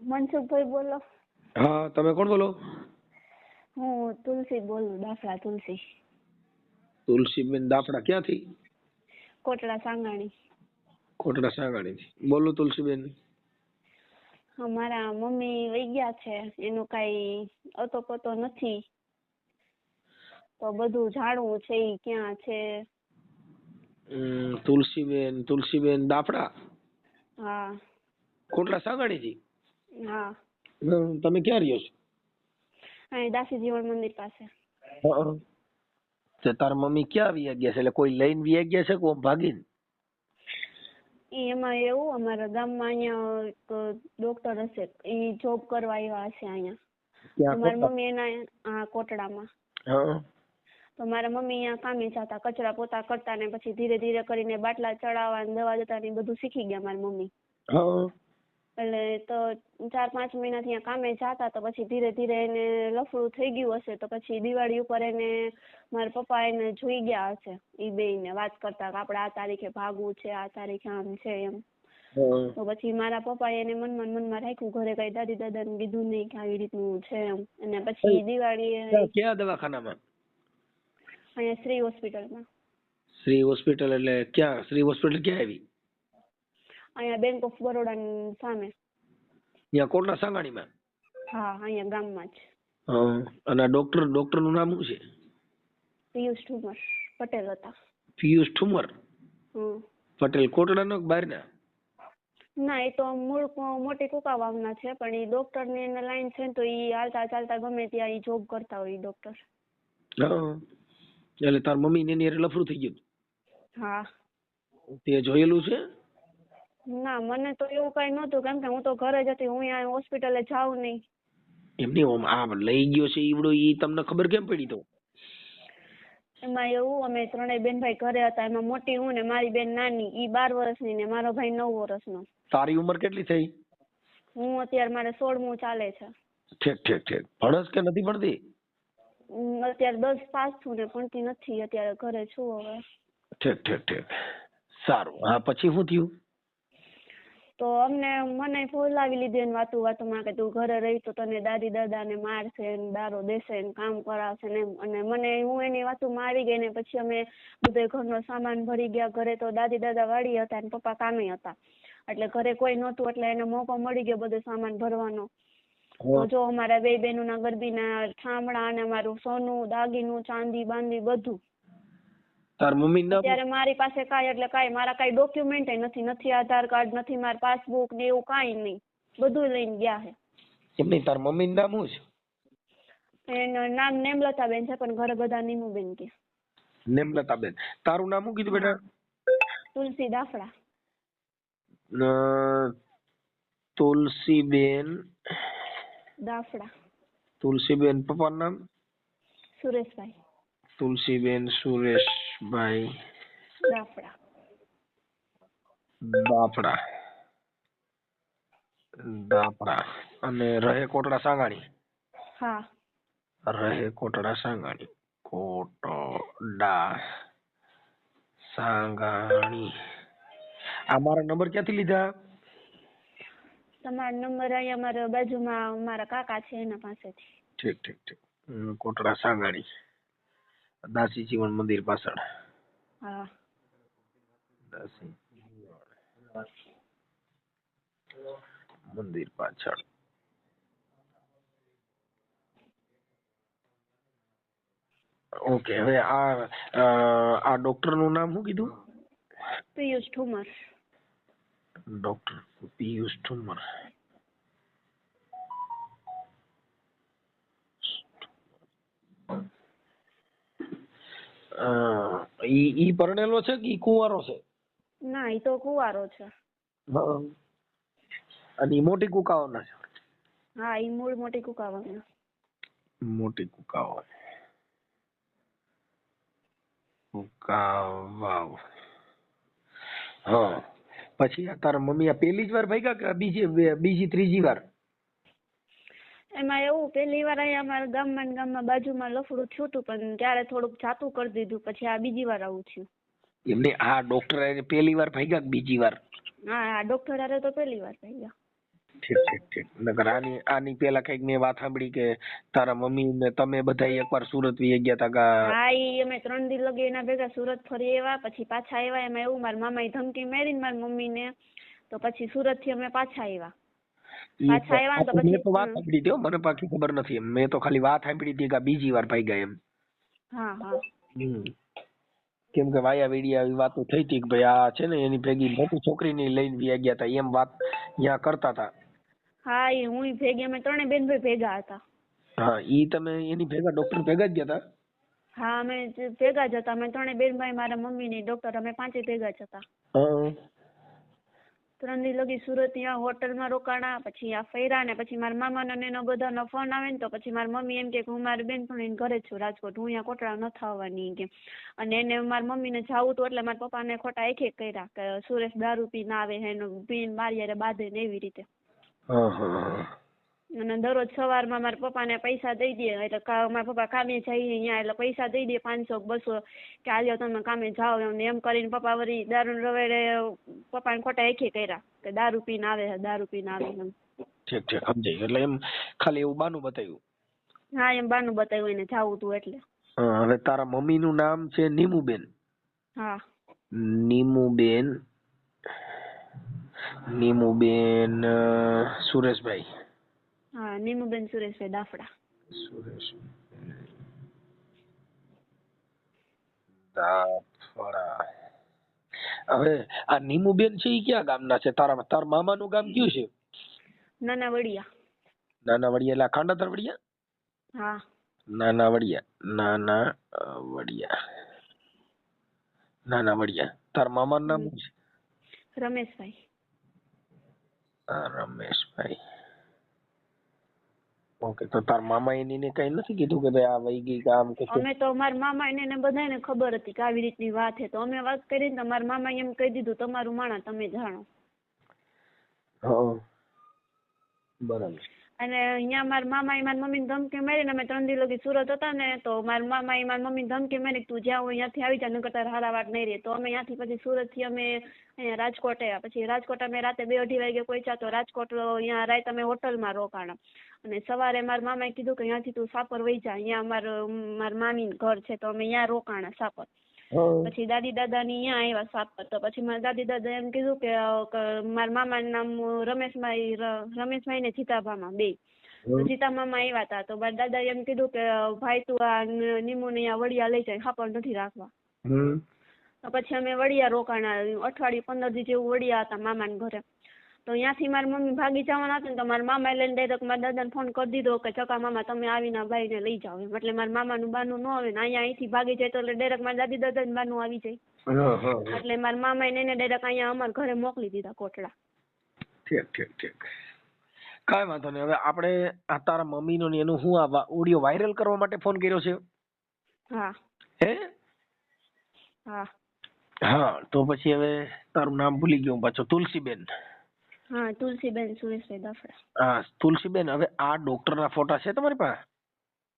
મનસુખભાઈ બોલો. હા તમે કોણ બોલો? હું તુલસી બોલું દાફડા તુલસી. તુલસીબેન દાફડા ક્યાંથી? કોટડા સાંગાણી. કોટડા સાગાણીથી. બોલો તુલસીબેન અમારા મમ્મી વહી ગયા છે. એનું કાઈ અતો પતો નથી. તો બધું જાણવું છે ઈ ક્યાં છે? તુલસીબેન તુલસીબેન દાફડા? હા. કોટડા સાગાણીથી? હા. તમે ક્યાં રહ્યો છો? અહીં દાસી જીવન મંદિર પાસે. તે તાર મમ્મી ક્યાં વ્યા ગયા છે? એટલે કોઈ લઈને વ્યા ગયા છે કે ઓમ ભાગીને? ઈ એમાં એવું અમારા ગામમાં અહીંયા એક ડોક્ટર હશે. ઈ જોબ કરવા આવ્યા હશે અહીંયા. મારા મમ્મી એના આ કોટડામાં. તો મારા મમ્મી અહીંયા કામે જતા કચરા પોતા કરતા ને પછી ધીરે ધીરે કરીને બાટલા ચડાવવા દવા દેતા ને બધું શીખી ગયા મારા મમ્મી. એટલે તો ચાર પાંચ મહિનાથી અહીંયા કામે જતા તો પછી ધીરે ધીરે એને લફડું થઈ ગયું હશે તો પછી દિવાળી ઉપર એને મારા પપ્પા એને જોઈ ગયા હશે ઈ બેયને વાત કરતા કે આપણે આ તારીખે ભાગવું છે આ તારીખે આમ છે એમ. તો પછી મારા પપ્પાએ એને મનમાં ને મનમાં રાખ્યું ઘરે કઈ દાદી દાદાને કીધું નહીં કે આવી રીતનું છે એમ. અને પછી દિવાળી ક્યાં દવાખાનામાં? અહીંયા શ્રી હોસ્પિટલમાં. શ્રી હોસ્પિટલ એટલે ક્યાં? શ્રી હોસ્પિટલ ક્યાં આવી? અહીંયા બેંક ઓફ બરોડાની સામે. ત્યાં કોટડા સાગાણીમાં? હા અહીંયા ગામમાં જ. અને ડોક્ટર ડોક્ટરનું નામ શું છે? પિયુષ ઠુમર પટેલ હતા. પિયુષ ઠુમર? પટેલ કોટડાનો કે બહારના? ના એ તો મૂળ મોટી કુકાવાવના છે પણ એ ડોક્ટરની એને લાઈન છે ને તો એ હાલતા ચાલતા ગમે ત્યાં એ જોબ કરતા હોય ડોક્ટર એટલે તાર મમ્મી ને એની લફરું થઈ ગયું? હા. તે જોયેલું છે? ના મને તો એવું કઈ નહોતું કેમ કે હું તો ઘરે જ હતી હું અહીંયા હોસ્પિટલે જાઉં નહીં. એમની ઓમ આ લઈ ગયો છે ઈવડો ઈ તમને ખબર કેમ પડી તો? એમાં એવું અમે ત્રણેય બેન ભાઈ ઘરે હતા એમાં મોટી હું ને મારી બેન નાની ઈ બાર વર્ષની ને મારો ભાઈ નવ વર્ષનો. તારી ઉંમર કેટલી થઈ? હું અત્યારે મારે સોળમું ચાલે છે. ઠીક ઠીક ઠીક. ભણસ કે નથી ભણતી? અત્યારે દસ પાસ છું ને ભણતી નથી અત્યારે ઘરે છું હવે. ઠીક ઠીક ઠીક. સારું. હા પછી શું થયું? તો અમને મને ફોલાવી લીધી એને વાતું વાતુંમાં કે તું ઘરે રહી તો તને દાદી દાદાને મારશે ને દારો દેશે ને કામ કરાવશે ને અને મને હું એની વાતુંમાં આવી ગઈ ને પછી અમે બધો ઘરનો સામાન ભરી ગયા. ઘરે તો દાદી દાદા વાળી હતા ને પપ્પા કામે હતા. એટલે ઘરે કોઈ નહોતું એટલે એને મોકો મળી ગયો બધો સામાન ભરવાનો. તો જો અમારા બે બહેનોના ગરબીના ઠામડા અને અમારું સોનું દાગીનું ચાંદી બાંદી બધું તાર મમ્મી ના ત્યારે મારી પાસે કાંઈ એટલે કાંઈ મારા કાંઈ ડોક્યુમેન્ટ નથી નથી આધાર કાર્ડ નથી માર પાસબુક ને એવું કાંઈ નહીં. બધું લઈને ગયા છે એમ નહીં તાર મમ્મી નામ શું છે? એનું નામ નેમલતાબેન છે પણ ઘરે બધા નીમુબેન કે. નેમલતાબેન. તારું નામ શું કીધું બેટા? તુલસી દાફડા. તુલસી તુલસીબેન. દાફડા. તુલસીબેન પપ્પાનું નામ? સુરેશભાઈ. તુલસીબેન સુરેશભાઈ દાફડા દાફડા દાફડા અને રહે કોટડા સાંગાણી? હા. રહે કોટડા સાંગાણી. કોટડા સાંગાણી. આ મારા નંબર ક્યાંથી લીધા? તમારો નંબર અહીંયા મારા બાજુમાં મારા કાકા છે એના પાસેથી. ઠીક ઠીક ઠીક. કોટડા સાંગાણી. દાસી જીવન મંદિર પાછળ. હા મંદિર પાછળ ઓકે હવે આ આ ડોક્ટરનું નામ શું કીધું? પિયુષ ઠુમર. ડોક્ટર પિયુષ ઠુમર. ઈ ઈ પરણેલો છે કે ઈ કુંવારો છે? ના એ તો કુંવારો છે. અને ઈ મોટી કુકાવાના છે? હા ઈ મૂળ મોટી કુકાવાના મોટી કુકાઓ. કુકાવાવ. હા. પછી તારા મમ્મી આ પહેલી જ વાર ભાગ્યા કે બીજી બીજી ત્રીજી વાર? એમાં એવું પહેલી વાર અહીંયા અમારા ગામમાં ને ગામમાં બાજુમાં લફડું થયું હતું પણ ત્યારે થોડુંક જાતું કરી દીધું પછી આ બીજી વાર આવું થયું. એમને આ ડોક્ટર હારે પહેલી વાર ભાગ્યા કે બીજી વાર? હા આ ડોક્ટર હારે તો પહેલી વાર ભાગ્યા. ઠીક ઠીક ઠીક. નકર આની આની પેલા કંઈક મેં વાત સાંભળી કે તારા મમ્મી ને તમે બધા એકવાર સુરત વી ગયા તા હા ઈ અમે ત્રણ દી લગી એના ભેગા સુરત ફરી આવ્યા પછી પાછા આવ્યા એમાં એવું મારા મામાએ ધમકી મારી ને મારી મમ્મીને તો પછી સુરતથી અમે પાછા આવ્યા. પાછા આવ્યા મેં તો વાત સાંભળી હતી મને બાકી ખબર નથી એમ. મેં તો ખાલી વાત સાંભળી હતી કે બીજી વાર ભાગ્યા એમ. હા હા. કેમ કે વાયા વેડિયા આવી વાતો થઈ હતી કે ભાઈ આ છે ને એની ભેગી મોટી છોકરીને લઈને વ્યા ગયા હતા એમ વાત ત્યાં કરતા હતા હા ઈ હું ભેગી અમે ત્રણે બેન ભાઈ ભેગા હતા. હા ઈ તમે એની ભેગા ડોક્ટર ભેગા જ ગયા હતા હા અમે ભેગા જ હતા. અમે ત્રણે બેન ભાઈ મારા મમ્મી ને ડોક્ટર અમે પાંચે ભેગા જ હતા. હા. ત્રણ દી લગી સુરત ત્યાં હોટલમાં રોકાણા, પછી આ ફર્યા ને પછી મારા મામા ને એનો બધાનો ફોન આવે ને તો પછી મારી મમ્મી એમ કે હું મારી બેનપણીને ઘરે જ છું રાજકોટ, હું અહીંયા કોટડા નથી આવવાની કે અને એને મારી મમ્મીને જવું હતું એટલે મારા પપ્પાને ખોટા એક એક કર્યા કે સુરેશ દારૂ પીને આવે એનું પીન પીને મારી હારે બાંધે ને એવી રીતે હા હા. અને દરરોજ સવારમાં મારા પપ્પાને પૈસા દઈ દે એટલે મારા પપ્પા કામે જાય અહીંયા એટલે પૈસા દઈ દે પાંચસો બસો કે હાલ્યો તમે કામે જાઓ એમ એમ કરીને પપ્પા વળી દારૂ રવેડે પપ્પાને ખોટા એકે કર્યા કે દારૂ પીને આવે છે દારૂ પીને આવે એમ. ઠીક ઠીક સમજાઈ એટલે એમ ખાલી એવું બાનું બતાવ્યું? હા એમ બાનું બતાવ્યું એને જાવું તું એટલે. હા, હવે તારા મમ્મી નું નામ છે નીમુબેન. હા. નીમુબેન નીમુબેન સુરેશભાઈ. હા નીમુબેન સુરેશભાઈ દાફડા સુરેશ દાફડા હવે આ નીમુબેન છે ઈ ક્યાં ગામના છે તારા મામા મામાનું ગામ કયું છે નાના વડિયા નાના વડિયા એટલે ખાંડાતર વડિયા હા નાના વડિયા નાના વડિયા નાના વડિયા તારા મામાનું નામ શું છે રમેશભાઈ રમેશભાઈ ઓકે તો તાર મામા એની ને કઈ નથી કીધું કે ભાઈ આ વહી ગઈ કામ કે અમે તો અમાર મામા એને ને બધાને ખબર હતી કે આવી રીતની વાત છે. તો અમે વાત કરીને તો મારા મામા એમ કહી દીધું તમારું માણા તમે જાણો. હા. બરાબર. અને અહીંયા મારા મામાએ મારી મમ્મીને ધમકી મારીને અમે ત્રણ દી લગી સુરત હતા ને, તો મારા મામાએ મારી મમ્મીને ધમકી મારી તું જ્યાં હોય ત્યાંથી આવી જા, નકર તારે હારા વાત નહીં રહે. તો અમે ત્યાંથી પછી સુરતથી અમે અહીંયા રાજકોટ આવ્યા. પછી રાજકોટ અમે રાતે બે અઢી વાગે પહોંચ્યા, તો રાજકોટ અહીંયા રાત અમે હોટલમાં રોકાણા. અને સવારે મારા મામાએ કીધું કે અહીંયાથી તું સાપર વહી જા, અહીંયા અમારું, મારા મામીનું ઘર છે, તો અમે અહીંયા રોકાણા સાપર. હા પછી દાદી દાદા ની અહીંયા આવ્યા સાપર. તો પછી મારા દાદી દાદા એમ કીધું કે મારા મામાનું નામ રમેશભાઈ રમેશભાઈ ને જીતાભામાં બે. જીતા મામા આવ્યા હતા તો. મારા દાદા એમ કીધું કે ભાઈ તું આ ન- નીમુને અહીંયા વડિયા લઈ જાય સાપર નથી રાખવા. પછી અમે વડિયા રોકાણા અઠવાડિયું પંદર દી જેવું વડિયા હતા મામાના ઘરે. તો ત્યાંથી મારી મમ્મી ભાગી જવાના હતા ને તો મારા મામા લઈને ડાયરેક્ટ મારા દાદાને ફોન કરી દીધો કે ચકા મામા તમે આવીને ભાઈને લઈ જાઓ. એમ. એટલે મારા મામાનું બાનું ન આવે ને અહીંયા અહીંથી ભાગી જાય તો એટલે ડાયરેક્ટ મારા દાદી દાદાને બાનું આવી જાય. એટલે મારા મામા એને ડાયરેક્ટ અહીંયા અમારા ઘરે મોકલી દીધા કોટડા. ઠીક ઠીક ઠીક. કાંઈ વાંધો નહીં. હવે આપણે આ તારા મમ્મીનો ને એનું હું આ ઓડિયો વાયરલ કરવા માટે ફોન કર્યો છે? હા. હે? હા. હા તો પછી હવે તારું નામ ભૂલી ગયો હું પાછો. તુલસીબેન. હા તુલસીબેન સુરેશભાઈ દાફડા. હા તુલસીબેન હવે આ ડોક્ટરના ફોટા છે તમારી પાસે?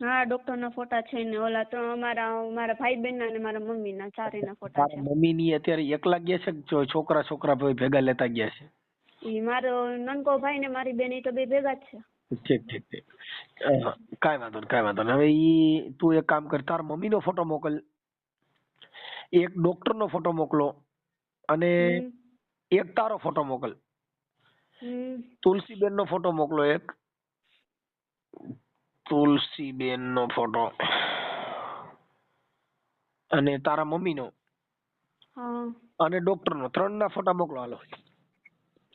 હા ડોક્ટરના ફોટા છે ને ઓલા તો અમારા મારા ભાઈ બેન ના મારા મમ્મીના ચારેયના ફોટા છે તારા મમ્મી ની અત્યારે એકલા ગયા છે છોકરા છોકરા ભાઈ ભેગા લેતા ગયા છે? ઈ મારો નનકો ભાઈ ને મારી બેન ઈ તો બે ભેગા જ છે. ઠીક ઠીક ઠીક. કાંઈ વાંધો નહીં કાંઈ વાંધો નહીં. હવે ઈ તું એક કામ કર તારા મમ્મીનો ફોટો મોકલ. એક ડોક્ટરનો ફોટો મોકલો અને એક તારો ફોટો મોકલ. હમ, તુલસીબેનનો ફોટો મોકલો એક. તુલસીબેનનો ફોટો. અને તારા મમ્મી નો અને ડોક્ટરનો. ત્રણના ફોટા મોકલો હાલો.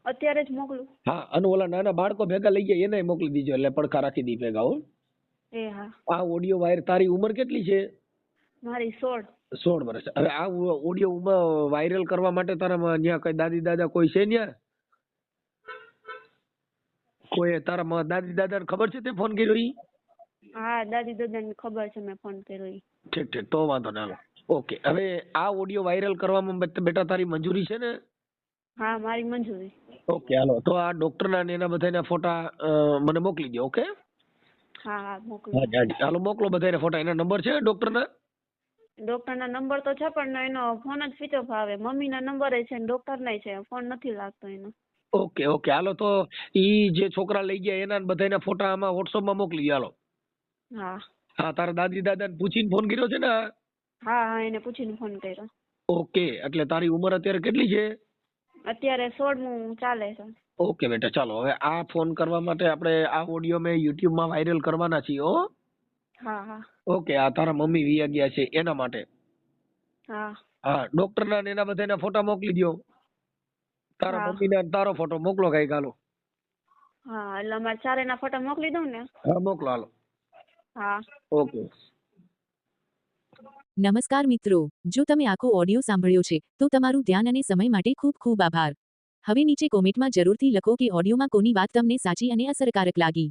અત્યારે જ મોકલું. હા અને ઓલા નાના બાળકો ભેગા લઈ ગયા એને મોકલી દીજો એટલે પડખા રાખી દી ભેગા હો. એ હા. આ ઓડિયો વાયર તારી ઉંમર કેટલી છે? મારી સોળ. સોળ વર્ષ. હવે આ ઓડિયો વાયરલ કરવા માટે તારા ત્યાં કઈ દાદી દાદા કોઈ છે ત્યાં કોઈ તારા દાદી દાદી ને ખબર છે તે ફોન કર્યો ઈ? હા દાદી દાદા ને ખબર છે મેં ફોન કર્યો ઈ. ઠીક ઠીક તો વાંધો ના ઓકે હવે આ ઓડિયો વાયરલ કરવામાં બેટા તારી મંજૂરી છે ને? હા મારી મંજૂરી. ઓકે હાલો તો આ ડોક્ટર ના એના બધાના ફોટા મને મોકલી દો ઓકે? હા હા મોકલો હાલો મોકલો બધાના ફોટા. એના નંબર છે ડોક્ટર ના ડોક્ટર ના નંબર તો છે પણ એનો ફોન જ સ્વિચ ઓફ આવે મમ્મીના નંબર છે ને ડોક્ટરનાય છે. ફોન નથી લાગતો એનો. Okay okay. હાલો તો ઈ જે છોકરા લઈ ગયા એના ને બધાના ફોટા આમાં વોટ્સઅપમાં મોકલી હાલો. હા. હા તારા દાદી દાદાને પૂછીને ફોન કર્યો છે ને? હા હા એને પૂછીને ફોન કર્યો. ઓકે એટલે તારી ઉંમર અત્યારે કેટલી છે? અત્યારે સોળમું ચાલે છે. ઓકે બેટા ચાલો. હવે આ ફોન કરવા માટે આપણે આ ઓડિયો મેં માં વાયરલ કરવાના છીએ હો. હા હા. ઓકે આ તારા મમ્મી વિયા ગયા છે એના માટે. હા. હા ડોક્ટર ના એના બધાના ફોટા મોકલી દો તારા મમ્મી ને તારો ફોટો મોકલો કઈ હાલો હા એટલે અમારે ચારેયના ફોટા મોકલી દઉં ને. હા મોકલો હાલો. હા. ઓકે. નમસ્કાર મિત્રો જો તમે આખો ઓડિયો સાંભળ્યો છે તો તમારું ધ્યાન અને સમય માટે ખૂબ ખૂબ આભાર. હવે નીચે કોમેન્ટમાં જરૂરથી લખો કે ઓડિયોમાં કોની વાત તમને સાચી અને અસરકારક લાગી.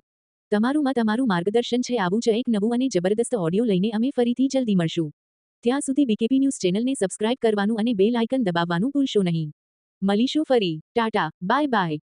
તમારું મત અમારું માર્ગદર્શન છે આવું જ એક નવું અને જબરદસ્ત ઓડિયો લઈને અમે ફરીથી જલ્દી મળશું. ત્યાં સુધી બીકેપી ન્યૂઝ ચેનલને સબસ્ક્રાઇબ કરવાનું અને બેલ આઇકન દબાવવાનું ભૂલશો નહીં. મળીશું ફરી. ટાટા. Bye bye.